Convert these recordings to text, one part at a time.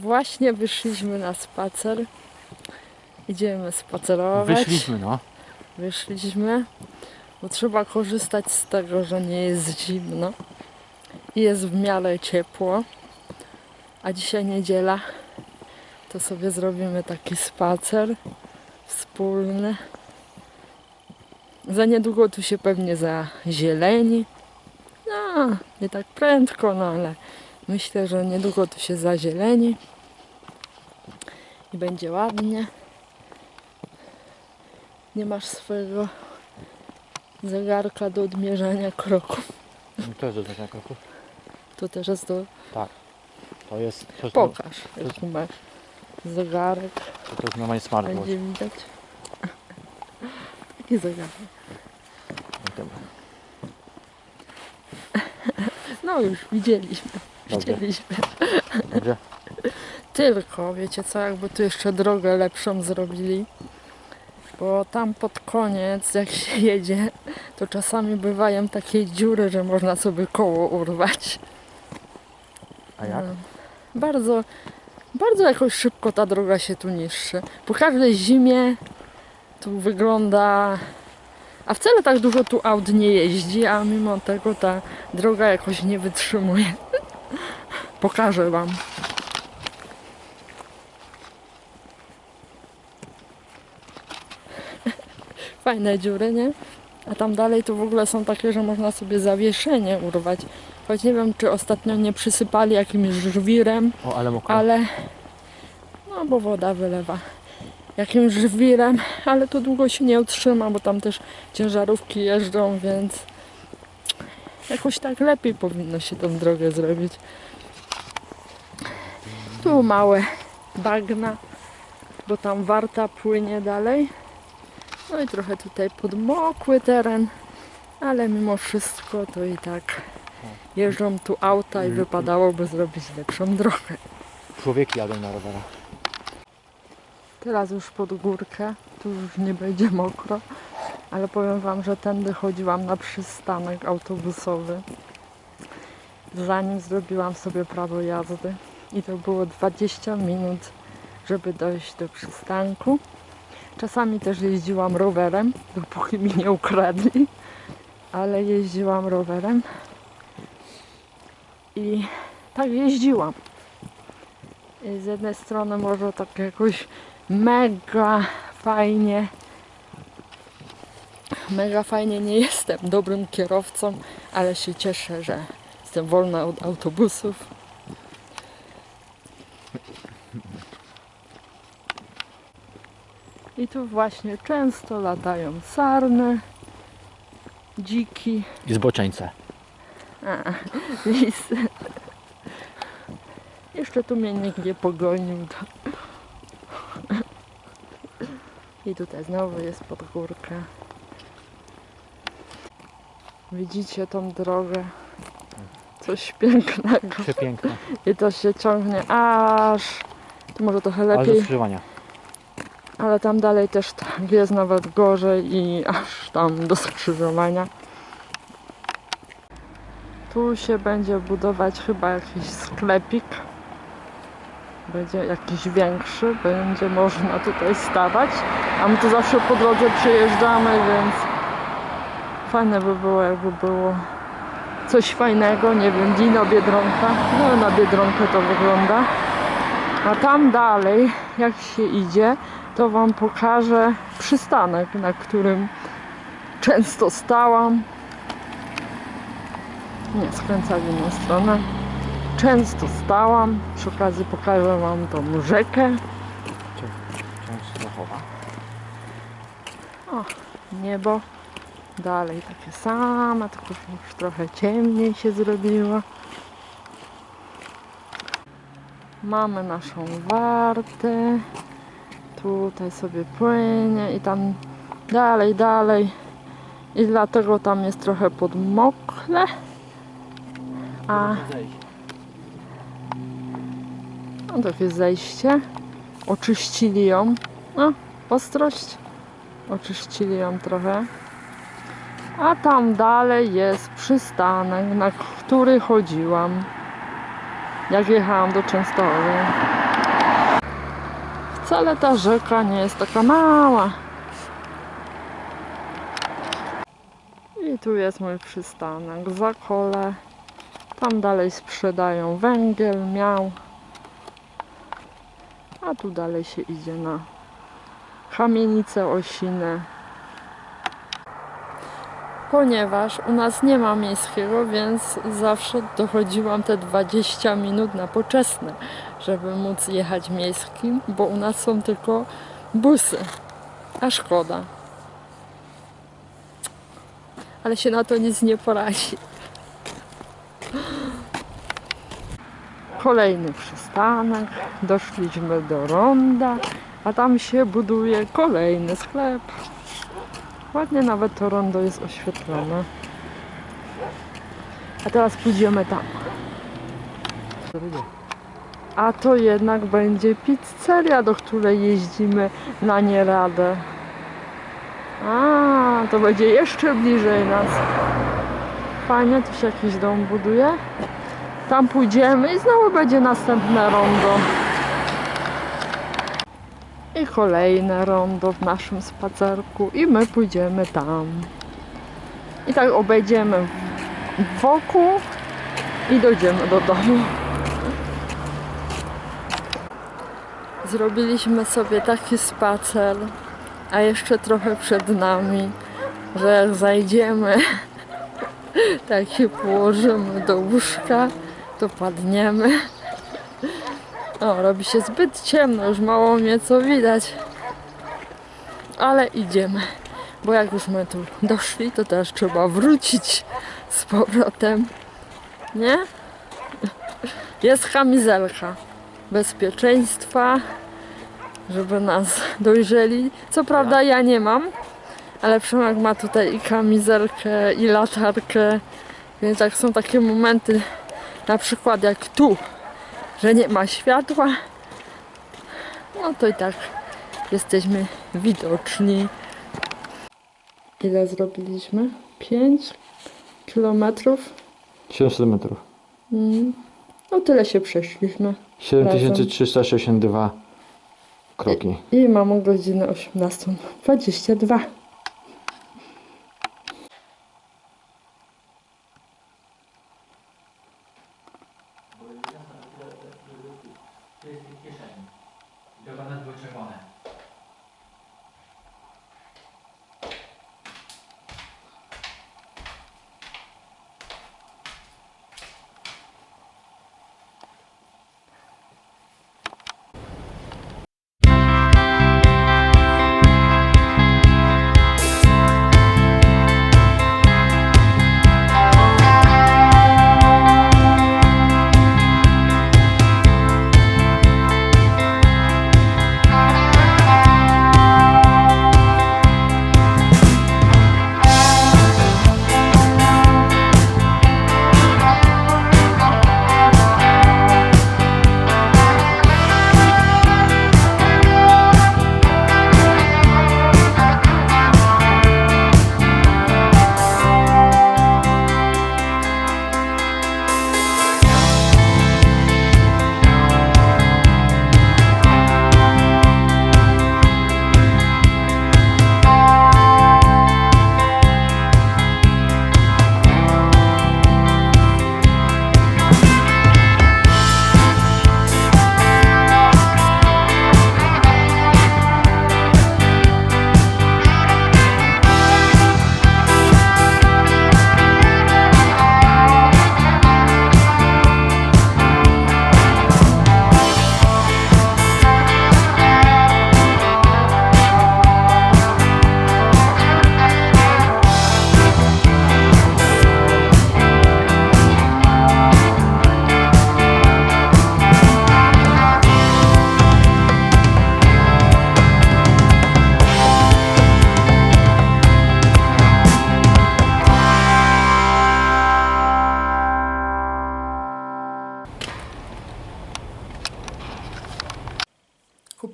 Właśnie wyszliśmy na spacer. Idziemy spacerować. Wyszliśmy, no. Wyszliśmy, bo trzeba korzystać z tego, że nie jest zimno i jest w miarę ciepło. A dzisiaj niedziela, to sobie zrobimy taki spacer wspólny. Za niedługo tu się pewnie zazieleni. No, nie tak prędko, no ale myślę, że niedługo tu się zazieleni i będzie ładnie. Nie masz swojego zegarka do odmierzania kroków. No To jest do tego kroku. To też jest do... To jest, to jest, Pokaż, jaki masz zegarek. to jest normalnie smartwatch. Będzie widać. Jaki zegarek? Dobra. No już, widzieliśmy. Widzieliśmy. Dobrze? Tylko, wiecie co, jakby tu jeszcze drogę lepszą zrobili. Bo tam pod koniec, jak się jedzie, to czasami bywają takie dziury, że można sobie koło urwać. A jak? No. Bardzo, bardzo jakoś szybko ta droga się tu niszczy. Po każdej zimie tu wygląda. A wcale tak dużo tu aut nie jeździ, a mimo tego ta droga jakoś nie wytrzymuje. Pokażę Wam. Fajne dziury, nie? A tam dalej to w ogóle są takie, że można sobie zawieszenie urwać. Choć nie wiem, czy ostatnio nie przysypali jakimś żwirem, O, ale mokro. ale. No, bo woda wylewa. Jakimś żwirem, ale to długo się nie utrzyma, bo tam też ciężarówki jeżdżą, więc jakoś tak lepiej powinno się tą drogę zrobić. Tu małe bagna, bo tam warta płynie dalej. No i trochę tutaj podmokły teren, ale mimo wszystko to i tak jeżdżą tu auta i wypadałoby zrobić lepszą drogę. Człowieki jadą na rowerach. Teraz już pod górkę, tu już nie będzie mokro, ale powiem Wam, że tędy chodziłam na przystanek autobusowy, zanim zrobiłam sobie prawo jazdy i to było 20 minut, żeby dojść do przystanku. Czasami też jeździłam rowerem, dopóki mi nie ukradli, ale jeździłam rowerem i tak jeździłam. I z jednej strony może tak jakoś mega fajnie. Mega fajnie nie jestem dobrym kierowcą, ale się cieszę, że jestem wolna od autobusów. Tu właśnie często latają sarny, dziki, I zboczeńce. a, lisy. Jeszcze tu mnie nikt nie pogonił. To. I tutaj znowu jest pod górkę. Widzicie tą drogę? Coś pięknego. Przepiękne. I to się ciągnie aż... To może trochę Ale do lepiej, skrzyżowania. Ale tam dalej też tak jest nawet gorzej i aż tam do skrzyżowania. Tu się będzie budować chyba jakiś sklepik. Będzie jakiś większy, będzie można tutaj stawać. A my tu zawsze po drodze przyjeżdżamy, więc fajne by było, jakby było coś fajnego, nie wiem, Dino Biedronka. No na Biedronkę to wygląda. A tam dalej, jak się idzie, to Wam pokażę przystanek, na którym często stałam. Nie, skręcam w inną stronę. Często stałam. Przy okazji pokażę Wam tą rzekę. Zachowa. Niebo. Dalej takie same, tylko już trochę ciemniej się zrobiło. Mamy naszą wartę. Tutaj sobie płynie i tam dalej, dalej. I dlatego tam jest trochę podmokle. A no takie zejście. Oczyścili ją. No, ostrość. Oczyścili ją trochę. A tam dalej jest przystanek, na który chodziłam. jak jechałam do Częstochowy. Wcale ta rzeka nie jest taka mała. I tu jest mój przystanek Zakole. Tam dalej sprzedają węgiel, miał. A tu dalej się idzie na kamienice osine. Ponieważ u nas nie ma miejskiego, więc zawsze dochodziłam te 20 minut na poczesne, żeby móc jechać miejskim, bo u nas są tylko busy. A szkoda. Ale się na to nic nie poradzi. Kolejny przystanek. Doszliśmy do ronda, a tam się buduje kolejny sklep. Ładnie nawet to rondo jest oświetlone. A teraz pójdziemy tam. A to jednak będzie pizzeria, do której jeździmy na nieradę. A, to będzie jeszcze bliżej nas. Fajnie, tu się jakiś dom buduje. Tam pójdziemy i znowu będzie następne rondo. I kolejne rondo w naszym spacerku i my pójdziemy tam. I tak obejdziemy wokół i dojdziemy do domu. Zrobiliśmy sobie taki spacer, a jeszcze trochę przed nami, że jak zajdziemy, tak się położymy do łóżka, to padniemy. O, robi się zbyt ciemno, już mało mnie co widać. Ale idziemy, bo jak już my tu doszli, to też trzeba wrócić z powrotem. Nie? Jest kamizelka bezpieczeństwa, żeby nas dojrzeli. Co prawda ja nie mam, ale Przemek ma tutaj i kamizelkę, i latarkę, więc jak są takie momenty, na przykład jak tu, że nie ma światła, no to i tak jesteśmy widoczni. Ile zrobiliśmy? 5 kilometrów. 700 metrów. Mm. No tyle się przeszliśmy. 7362 kroki. I mamy godzinę 18.22.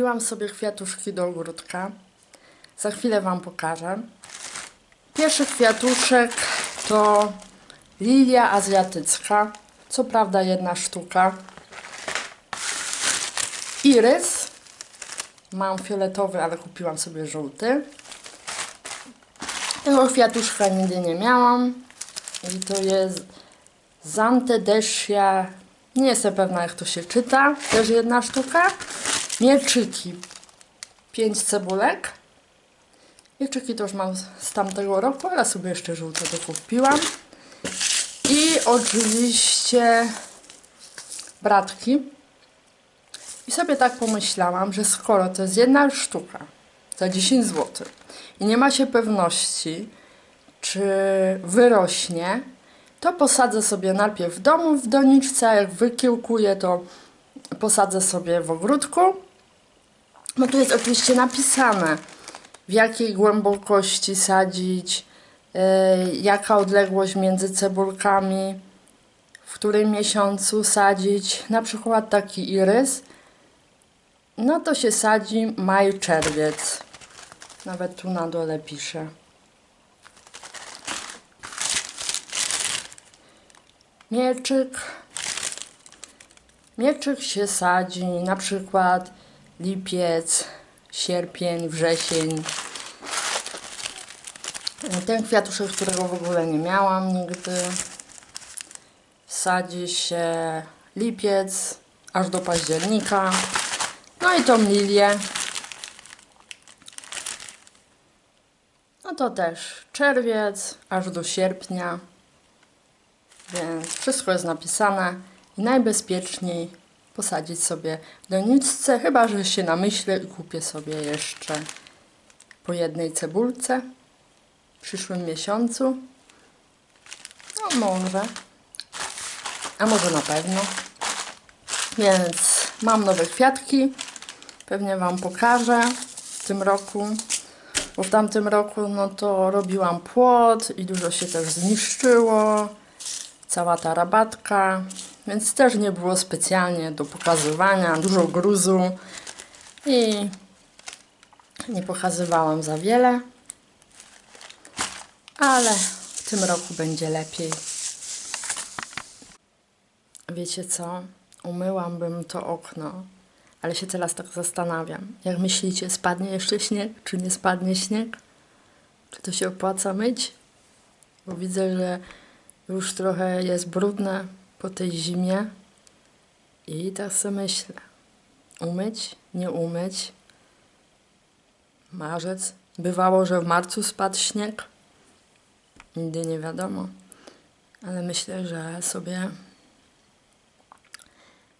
Kupiłam sobie kwiatuszki do ogródka. Za chwilę Wam pokażę. Pierwszy kwiatuszek to lilia azjatycka. Co prawda jedna sztuka. irys. Mam fioletowy, ale kupiłam sobie żółty. Tego kwiatuszka nigdy nie miałam. I to jest Zantedesia. Nie jestem pewna jak to się czyta. Też jedna sztuka. Mieczyki. Pięć cebulek. Mieczyki to już mam z tamtego roku, ale sobie jeszcze żółte dokupiłam. I oczywiście bratki. I sobie tak pomyślałam, że skoro to jest jedna sztuka za 10 zł i nie ma się pewności, czy wyrośnie, to posadzę sobie najpierw w domu w doniczce, a jak wykiełkuję, to posadzę sobie w ogródku. No tu jest oczywiście napisane, w jakiej głębokości sadzić, yy, jaka odległość między cebulkami, w którym miesiącu sadzić. Na przykład taki irys, no to się sadzi maj, czerwiec. Nawet tu na dole pisze. Mieczyk. Mieczyk się sadzi na przykład lipiec, sierpień, wrzesień. Ten kwiatuszek, którego w ogóle nie miałam nigdy. Sadzi się lipiec aż do października. No i tą lilię. No to też czerwiec aż do sierpnia. Więc wszystko jest napisane i najbezpieczniej posadzić sobie w doniczce, chyba że się namyślę i kupię sobie jeszcze po jednej cebulce w przyszłym miesiącu. No może. A może na pewno. Więc mam nowe kwiatki. Pewnie Wam pokażę w tym roku. Bo w tamtym roku no to robiłam płot i dużo się też zniszczyło. Cała ta rabatka. Więc też nie było specjalnie do pokazywania. Dużo gruzu. I nie pokazywałam za wiele. Ale w tym roku będzie lepiej. Wiecie co? Umyłam to okno, ale się teraz tak zastanawiam. Jak myślicie, spadnie jeszcze śnieg, czy nie spadnie śnieg? Czy to się opłaca myć? Bo widzę, że już trochę jest brudne po tej zimie. I tak sobie myślę. Umyć, nie umyć. Marzec. Bywało, że w marcu spadł śnieg. Nigdy nie wiadomo. Ale myślę, że sobie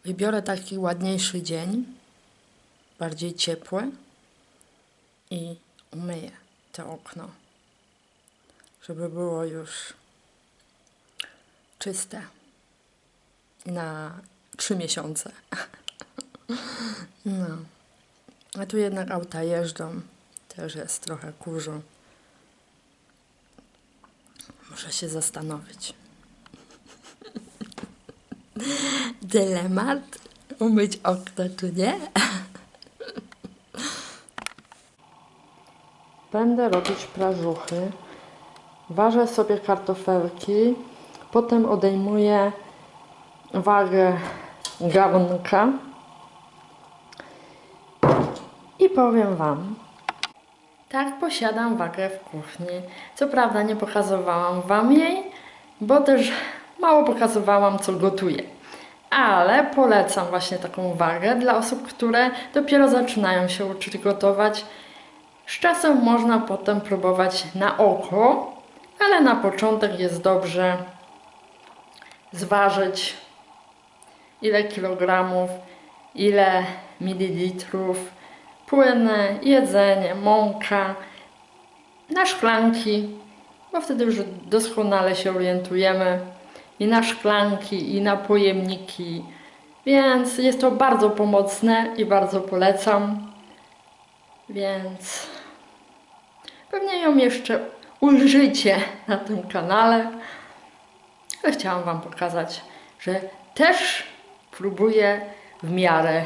Wybiorę taki ładniejszy dzień, bardziej ciepły i umyję to okno, żeby było już czyste na trzy miesiące. No. A tu jednak auta jeżdżą, też jest trochę kurzu. Muszę się zastanowić. dylemat, umyć okno czy nie. Będę robić prażuchy. Ważę sobie kartofelki, potem odejmuję wagę garnka i powiem Wam. Tak, posiadam wagę w kuchni. Co prawda nie pokazywałam Wam jej, bo też mało pokazywałam, co gotuję. Ale polecam właśnie taką wagę dla osób, które dopiero zaczynają się uczyć gotować. Z czasem można potem próbować na oko, ale na początek jest dobrze zważyć ile kilogramów, ile mililitrów, płyny, jedzenie, mąka na szklanki, bo wtedy już doskonale się orientujemy i na szklanki, i na pojemniki. Więc jest to bardzo pomocne i bardzo polecam. Więc pewnie ją jeszcze ujrzycie na tym kanale. Ale chciałam Wam pokazać, że też próbuję w miarę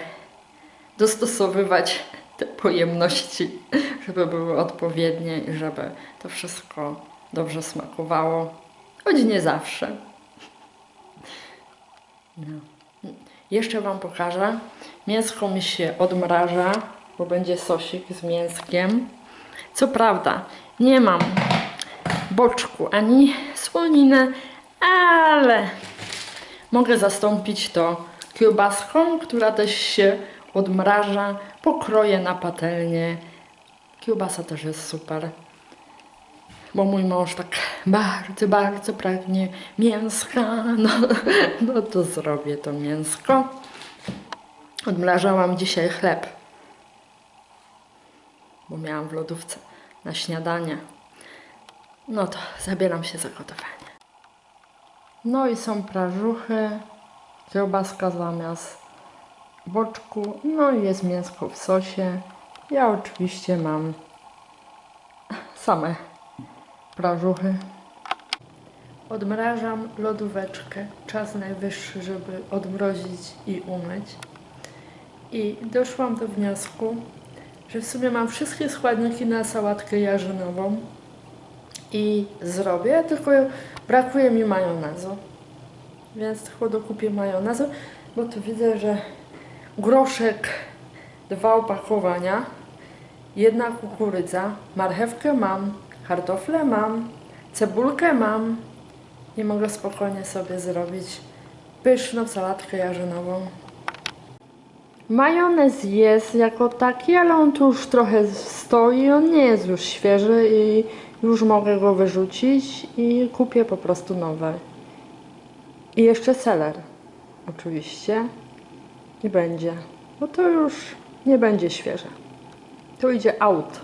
dostosowywać te pojemności, żeby były odpowiednie i żeby to wszystko dobrze smakowało, choć nie zawsze. No. Jeszcze Wam pokażę, Mięsko mi się odmraża, bo będzie sosik z mięskiem. Co prawda, nie mam boczku ani słoniny, ale mogę zastąpić to kiełbaską, która też się odmraża. Pokroję na patelnię. Kiełbasa też jest super. Bo mój mąż tak bardzo, bardzo pragnie mięska. No, no to zrobię to mięsko. Odmrażałam dzisiaj chleb, bo miałam w lodówce na śniadanie. No to zabieram się za gotowanie. No i są prażuchy, kiełbaska zamiast boczku, no i jest mięsko w sosie. Ja oczywiście mam same prażuchy. Odmrażam lodóweczkę. Czas najwyższy, żeby odmrozić i umyć. I doszłam do wniosku, że w sumie mam wszystkie składniki na sałatkę jarzynową i zrobię, tylko brakuje mi majonezu. Więc tylko dokupię majonezu, bo tu widzę, że groszek dwa opakowania, jedna kukurydza, marchewkę mam, kartofle mam, cebulkę mam i mogę spokojnie sobie zrobić pyszną sałatkę jarzynową. Majonez jest jako taki, ale on tu już trochę stoi, on nie jest już świeży i już mogę go wyrzucić i kupię po prostu nowe. I jeszcze seler, oczywiście. Nie będzie, bo to już nie będzie świeże. To idzie out.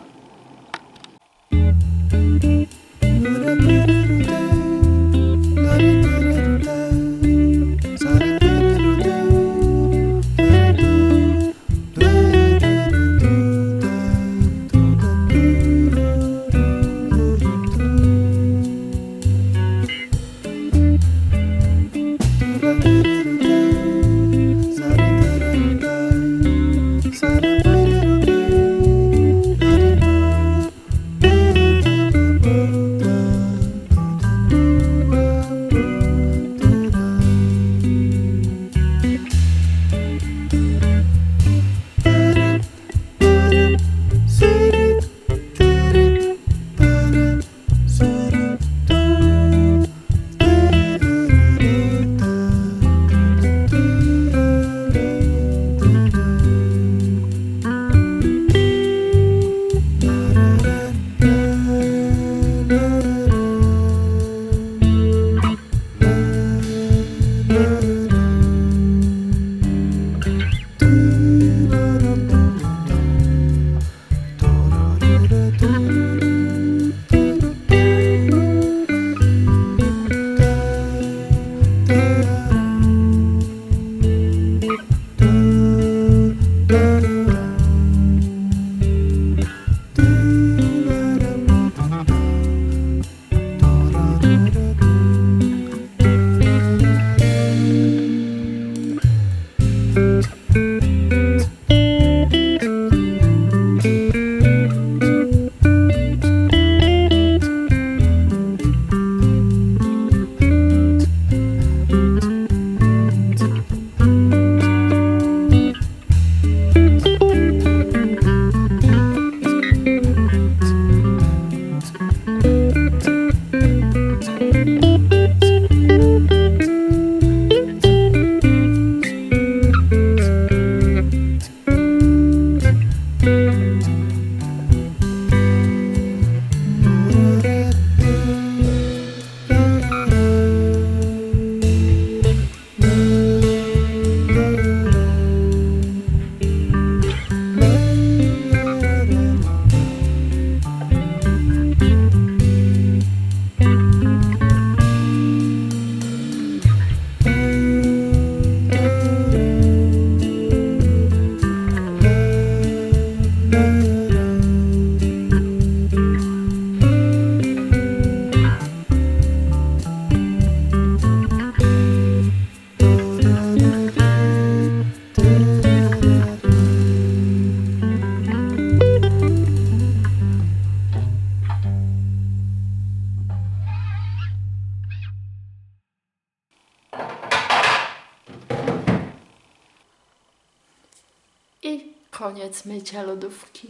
I koniec mycia lodówki.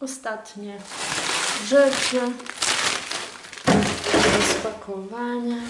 Ostatnie rzeczy do.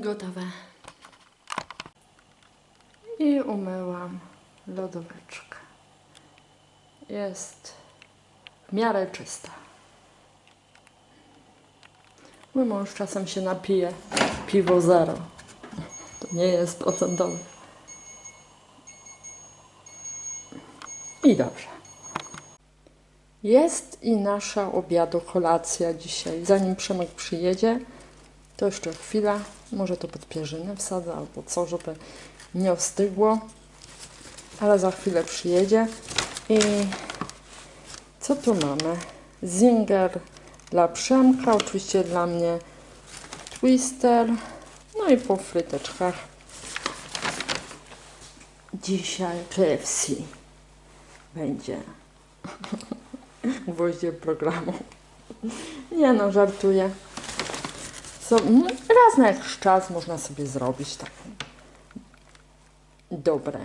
Gotowe. I umyłam lodóweczkę. Jest w miarę czysta. Mój mąż czasem się napije piwo zero. To nie jest procentowe. I dobrze. Jest i nasza obiadu kolacja dzisiaj. Zanim Przemek przyjedzie, to jeszcze chwila, może to pod pierzynę wsadzę albo co, żeby nie ostygło. Ale za chwilę przyjedzie. I co tu mamy? Zinger dla Przemka, oczywiście dla mnie twister. No i po fryteczkach dzisiaj KFC będzie gwoździem programu. Nie no, żartuję. So, no, raz na jakiś czas można sobie zrobić takie dobre